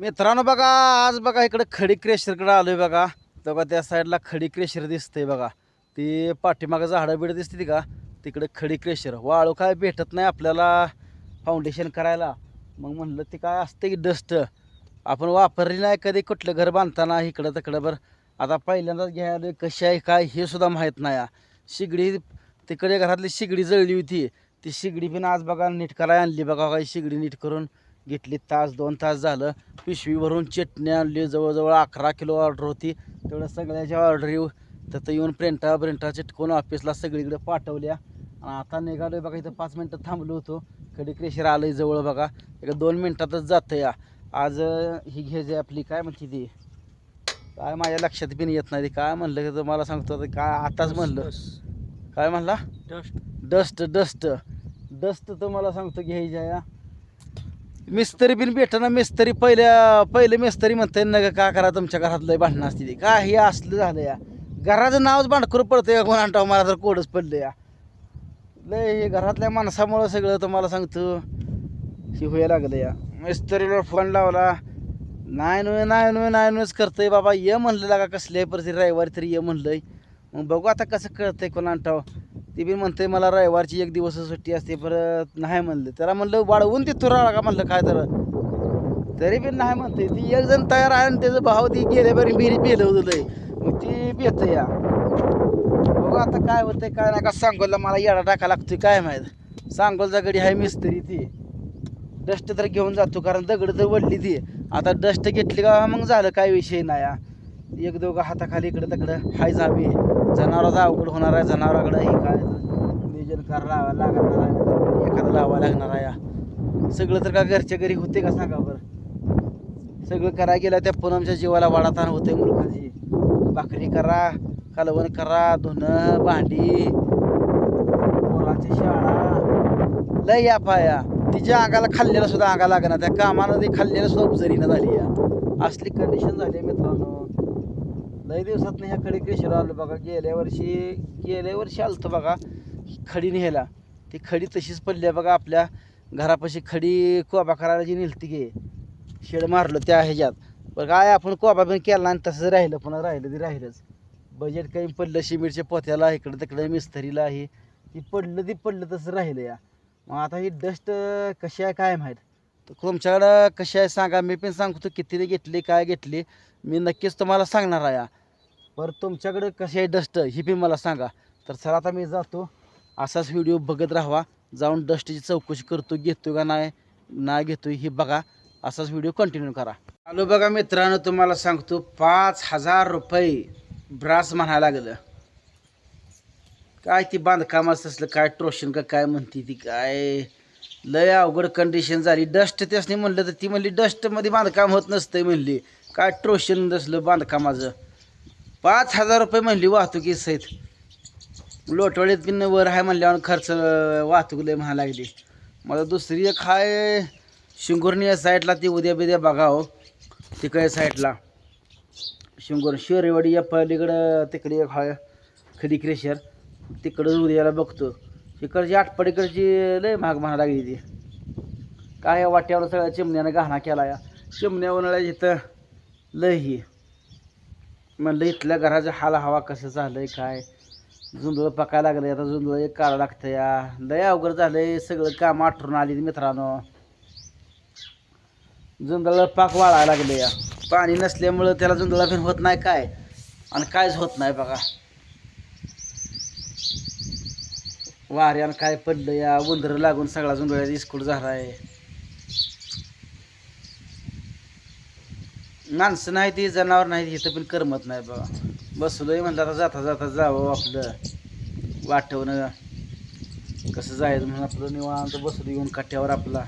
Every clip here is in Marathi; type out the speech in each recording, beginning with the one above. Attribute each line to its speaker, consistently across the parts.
Speaker 1: मित्रांनो बघा आज बघा इकडे खडी क्रेशरकडे आलोय बघा. तर बघा त्या साईडला खडी क्रेशर दिसतंय बघा. ती पाठीमागं झाडं बिडं दिसते ती का? तिकडे खडी क्रेशर वाळू काय भेटत नाही आपल्याला फाउंडेशन करायला. मग म्हणलं ते काय असते की डस्ट आपण वापरली नाही कधी कुठलं घर बांधताना इकडं तिकडं बरं. आता पहिल्यांदाच घ्यायला कशी आहे काय हे सुद्धा माहीत नाही. शिगडी तिकडे घरातली शिगडी जळली होती. ती शिगडी पण आज बघा नीट करायला आणली बघा काही शिगडी नीट करून. घेतली तास दोन तास झालं. पिशवी भरून चटणी आणली जवळजवळ अकरा किलो ऑर्डर होती. तेवढ्या सगळ्याच्या ऑर्डर येऊ. तिथं येऊन प्रिंटा प्रिंटा चिटकून ऑफिसला सगळीकडे पाठवल्या. आणि आता निघालोय बघा इथं पाच मिनटं थांबलो होतो. कधी क्रेशर आलंय जवळ बघा. एक दोन मिनटातच जातं या आज ही घे जे आपली काय म्हणते ती? काय माझ्या लक्षात पण येत नाही ती. काय म्हणलं की तुम्हाला सांगतो काय आताच म्हणलं. काय म्हणला?
Speaker 2: डस्ट
Speaker 1: डस्ट डस्ट डस्ट तुम्हाला सांगतो घ्यायच्या या मिस्त्री बिन भेटना मिस्त्री पहिल्या पहिले मिस्त्री म्हणते ना का करा तुमच्या घरात लय भांडणं असते ते काय हे असलं झालं या. घराचं नावच भांडखोर पडतं या कोणाला मला तर कोडच पडलं या. लय हे घरातल्या माणसामुळं सगळं तुम्हाला सांगतो हे व्हायला लागलं या. मिस्त्रीला फोन लावला नाही नुय नाही नुय नाही नुयच करतंय बाबा. ये म्हणलं का कसल्याही परिस्थिती रविवारी तरी ये म्हणलंय. मग बघू आता कसं कळतंय कोणा ठाव ती बी म्हणते मला रविवारची एक दिवस सुट्टी असते परत नाही म्हणलं. त्याला म्हणलं वाढवून देतो तुरा का? म्हणलं काय तर. तरी बी नाही म्हणते. ती एक जण तयार आहे आणि त्याचं भाव ती गेल्या बरी बिरी पेलं मग ती बेत या. बघू आता काय होतंय काय नाही. का सांगोलला मला येडा टाका लागतोय काय माहीत. सांगोलचा गडी आहे मिस्त्री ती. डस्ट तर घेऊन जातो कारण दगड तर वडली ती. आता डस्ट घेतली का मग झालं काय विषय नाही हा. एक दोघं हाताखाली इकडं तिकडं. हाय जावी जनावराचा अवघड होणार आहे जनावराकडं हे काय नियोजन करावं लागणार आहे. एखादं लावावं लागणार आहे सगळं तर का घरच्या घरी होते का सांगा बरं? सगळं करायला गेलं त्या पूनमच्या जीवाला वाडाताण होते मुलखाची. भाकरी करा कालवण करा धुणं भांडी पोराची शाळा. लय या. पाया तिच्या अंगाला खाल्लेला सुद्धा अंगा लागणार. त्या कामानं ते खाल्लेलं सुद्धा उजरीनं झाली या. असली कंडिशन झाली आहे मित्रांनो. लय दिवसात ह्या खडी क्रेशर आलो बघा. गेल्या वर्षी गेल्या वर्षी आलतो बघा. खडी न्यायला ती खडी तशीच पडली आहे बघा आपल्या घरापाशी. खडी कोबा करायला जी नेलती गे शेड मारलं त्या ह्याच्यात. पण काय आपण कोबा पण केला आणि तसंच राहिलं पुन्हा राहिलं ते राहिलंच. बजेट काही पडलं शिमिरच्या पोत्याला इकडं तिकडं मिस्त्रीला हे ती पडलं ती पडलं तसं राहिलं या. मग आता ही डस्ट कशी आहे काय माहीत? तर तुमच्याकडं कशी आहे सांगा. मी पण सांगतो कितीने घेतली काय घेतली. मी नक्कीच तुम्हाला सांगणार आहे पर तुमच्याकडं कशी आहे डस्ट ही बी मला सांगा. तर सर आता मी जातो. असाच व्हिडिओ बघत राहावा. जाऊन डस्टची चौकशी करतो घेतो का नाही नाही घेतो ही बघा. असाच व्हिडिओ कंटिन्यू करा. आलो बघा मित्रांनो तुम्हाला सांगतो पाच हजार रुपये ब्रास म्हणायला लागलं. काय ती बांधकामाचं असलं काय ट्रोशन का काय म्हणते ती काय? लय अवघड कंडिशन झाली. डस्ट त्यासनी म्हणलं तर ती म्हणली डस्टमध्ये बांधकाम होत नसतंय म्हणली. काय ट्रोशन नसलं बांधकामाचं. पाच हजार रुपये म्हणली वाहतुकीसहित लोटवळीत लोटवडीत पण वर आहे म्हणल्यावर खर्च वाहतूक लय म्हणायला लागली. मला दुसरी एक हाय शिंगुर्णी या साईडला ती उद्या बिद्या बघावं हो. तिकडे साईडला? शिंगोर शेरेवाडी या पलीकडं तिकडे एक हाय खडी क्रेशर तिकडं उद्याला बघतो. तिकडची आठपडीकडची लय महाग म्हणा लागली ती. काय या वाट्यावर सगळ्या चिमण्यानं गहना केला या चिमण्या उन्हाळ्या इथं लय ही. म्हणलं इथल्या घराचं हाल हवा कसं झालंय काय? जुंदळ पकायला लागलं. आता जुंदळ एक काढा लागतं या लय अवघड झालंय. सगळं काम आठवून आली मित्रांनो. जुंदळ पाक वाळायला लागले. या पाणी नसल्यामुळं त्याला जुंदळा फिर होत नाही काय? आणि कायच होत नाही बघा. वाऱ्यानं काय पडलं या? उंदर लागून सगळा जुंदळ्याचा इस्कूट झाला आहे माणसं नाही ती जनावर नाही इथं पण करमत नाही बाबा. बसलोय म्हणलं आता जाता जाता जावं आपलं. वाटवणं कसं जायचं म्हणून आपलं निवांत बसलो येऊन काट्यावर आपला.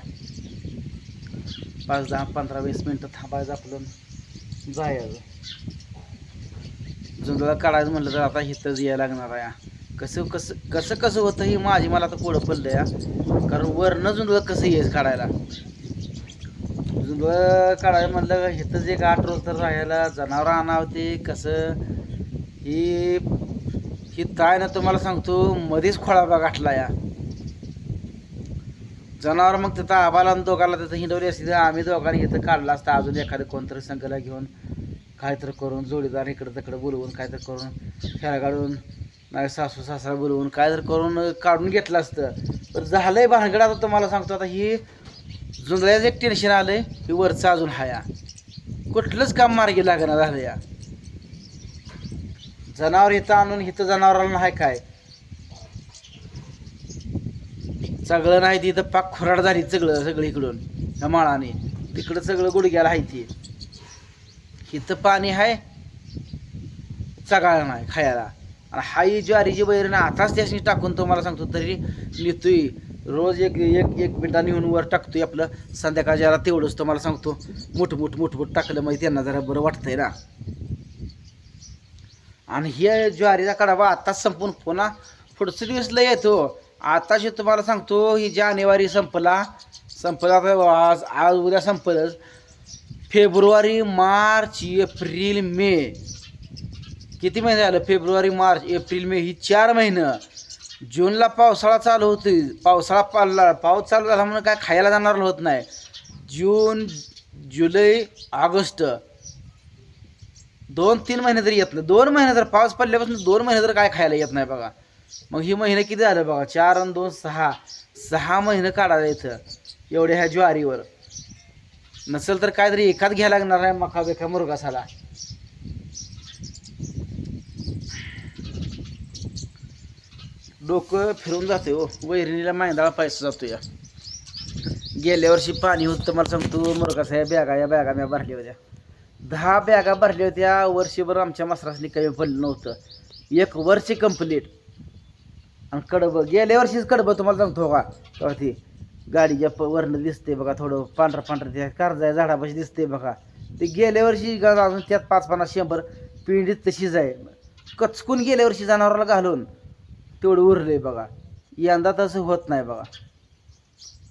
Speaker 1: पाच दहा पंधरा वीस मिनटं थांबायचं आपलं जायचं. जुंदळा काढायचं म्हणलं तर आता इथंच यायला लागणार आहे. कसं कसं कसं कसं होतं ही माझी मला आता पुढं पडलं या कारण वरनं जुंदळं कसं यायचं काढायला? जुंदळं काढायला म्हणलं इथंच एक आठ रोज तर राहायला जनावरं आणावते कसं? ही ही ताय ना तुम्हाला सांगतो मध्येच खोळाबा गाठला या. जनावर मग तिथं आबाला आणि दोघाला तिथं हिंडवली असते तर आम्ही दोघांनी इथं काढला असता. अजून एखादं कोणतरी संघाला घेऊन काहीतरी करून जोडीदार इकडं तिकडं बोलवून काहीतरी करून खेळा काढून नाही सासू सासरा बोलवून काहीतरी करून काढून घेतलं असतं. तर झालंय भानगड आता तुम्हाला सांगतो. आता ही जुंधळ्याचं एक टेन्शन आलं की वरचं अजून हाया. कुठलंच काम मार्गी लागणार झालं या. जनावर इथं आणून इथं जनावरांना हाय काय? सगळं नाही तिथं पाक खुराड झाली सगळं सगळं इकडून ह्या माळाने. तिकडं सगळं गुडघ्याला आहे ते. इथं पाणी आहे चगाळा नाही खायला. आणि हाई ज्वारीची बैर ना आताच त्याशी टाकून तुम्हाला सांगतो तरी नेतोय रोज एक एक एक बिंडा नेऊन वर टाकतोय आपलं. संध्याकाळच्या तेवढंच तुम्हाला सांगतो. मोठ मोठ मोठ मोठ टाकलं म्हणजे त्यांना जरा बरं वाटतंय ना. आणि हे ज्वारीचा कडावा आत्ताच संपून पुन्हा पुढचं दिवसला येतो. आताशी तुम्हाला सांगतो ही जानेवारी संपला. संपला आता आज आज उद्या संपलंच. फेब्रुवारी मार्च एप्रिल मे. किती महिने झालं? फेब्रुवारी मार्च एप्रिल मे ही चार महिनं. जूनला पावसाळा चालू होती पावसाळा पाला पाऊस चालू झाला म्हणून काय खायला जाणार होत नाही. जून जुलै ऑगस्ट. दोन तीन महिने तरी येत नाही. दोन महिने तर पाऊस पडल्यापासून दोन महिने तर काय खायला येत नाही बघा. मग ही महिने किती झालं बघा? चार आणि दोन सहा. सहा महिने काढायला इथं. एवढ्या ह्या ज्वारीवर. नसेल तर काय तरी एकाच घ्यायला लागणार आहे मखा बेखा मुरगासाला. डोकं फिरून जाते हो. वैरणीला मैंदाळा पैसा जातो या. गेल्या वर्षी पाणी होतं मला सांगतो मुरगासा या बॅगा या बॅगा मी भरल्या होत्या. दहा बॅगा भरल्या होत्या वर्षभर आमच्या मसरासनी कमी पडलं नव्हतं. एक वर्ष कंप्लीट आणि कडबं गेल्या वर्षीच कडबं तुम्हाला सांगतो का तेव्हा ती गाडीच्या प वरनं दिसते बघा थोडं पांढरं पांढरं त्या कारजा झाडापाशी दिसते बघा. ते गेल्या वर्षी अजून त्यात पाच पन्नास शंभर पिंडीत तशीच आहे. कचकून गेल्या वर्षी जनावराला घालून. तेवढं उरले बघा. यंदा तसं होत नाही बघा.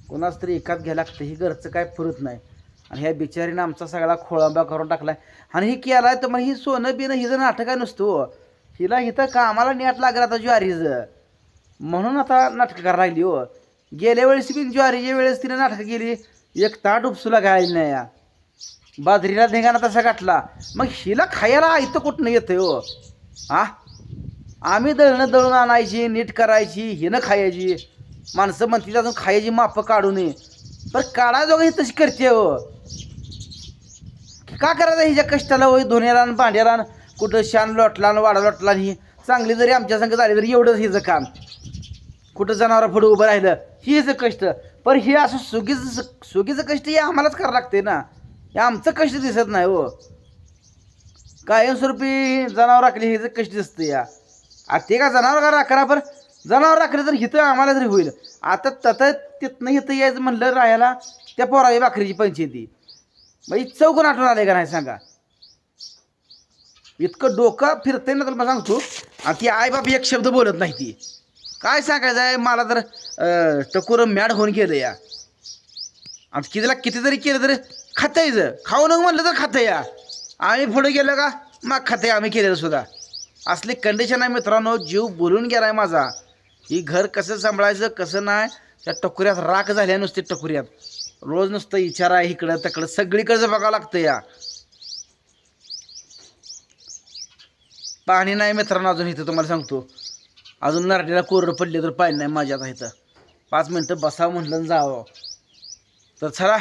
Speaker 1: कोणाच तरी एकात घ्यायला लागतं ही घरचं काय पुरत नाही. आणि ह्या बिचारीनं आमचा सगळा खोळंबा करून टाकलाय. आणि हे केलाय तर मग ही सोनं बिनं हिचं नाटक काय नसतो हो. हिला इथं कामाला नेट लागलं आता ज्वारीचं. म्हणून आता नाटकं करायला लागली हो. गेल्या वेळेस बी ज्वारीच्या वेळेस तिने नाटकं केली. एक ताट उपसूला घायला नाही या. बाजरीला ढेंगाणा तसा गाठला. मग हिला खायला इथं कुठनं येतं हो? आ? आम्ही दळणं दळून आणायची नीट करायची हिनं खायची. माणसं म्हणतील अजून खायची मापं काढू नये पण काढायजो ही तशी करते हो. का करायचं हिच्या कष्टाला होई धुण्याला भांड्याला कुठं शान लोटला आणि वाडा लोटला आणि ही. चांगली जरी आमच्या संग झाली तरी एवढंच हिचं काम. कुठं जनावर पुढं उभं राहिलं ही हिचं कष्ट. पण हे असं सुगीचं सुगीचं कष्ट हे आम्हालाच करावं लागते ना. हे आमचं कष्ट दिसत नाही हो. कायमस्वरूपी जनावर राखली हिचं कष्ट दिसतं या. आता ते का जनावर का करा बरं जनावर राखलं तर हिथं आम्हाला तरी होईल. आता तत तिथनं हिथं यायचं म्हणलं राहायला त्या पोरावी भाकरीची पंचायती बाई चौकून आठवण आले का नाही सांगा? इतकं डोकं फिरतंय ना तर मला सांगतो. आणि ती आईबाप एक शब्द बोलत नाही ती. काय सांगायचं आहे? मला तर टकोर मॅड होऊन गेलं या. आणि कितीला कितीतरी केलं तरी खातायचं. खाऊ नको म्हणलं तर खातं या आम्ही पुढे गेलं का? मग खाते आम्ही केलेलं सुद्धा. असली कंडिशन आहे मित्रांनो जीव बोलून गेला आहे माझा. ही घर कसं सांभाळायचं कसं नाही त्या टकुऱ्यात राख झाल्या नुसती टकुऱ्यात. रोज नुसतं विचार आहे इकडं तिकडं सगळीकडचं बघावं लागतं या. पाणी नाही मित्रांनो अजून इथं तुम्हाला सांगतो. अजून नारटीला कोरडं पडले तर पाणी नाही माझ्या आता इथं. पाच मिनटं बसावं म्हटलं जावं. तर चला